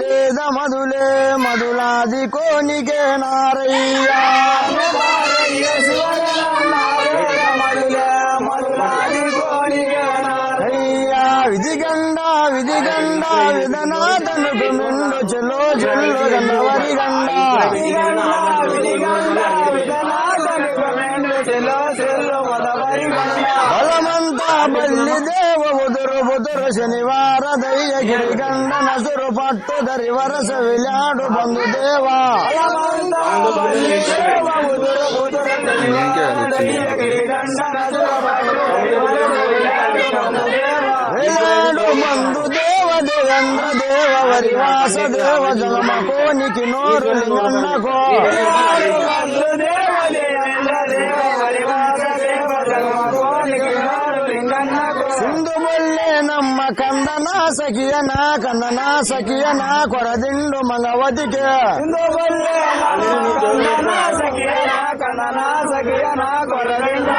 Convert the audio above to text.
లేద మధులే మధులాది కోనికే నారయ్యా. అయ్యా విధిగండ విధిగండ విధనాథనుడు మెండు చెలో చెల్లు గన్నవరి గండ. బలమంతా బల్లి దేవవు ఉదురు బుదురు శనివార దయ్య గిరిగండ నసురు పట్టు దరి వరస విలాడు బంధు దేవా విలాడు దేవ దేవేంద్ర దేవ వరివాస దేవ నోరు లింగన్నకో సింధు నమ్మ కందనా సఖియన కందనా సఖియన కొరదిండు మంగవతికే. కొరదిండు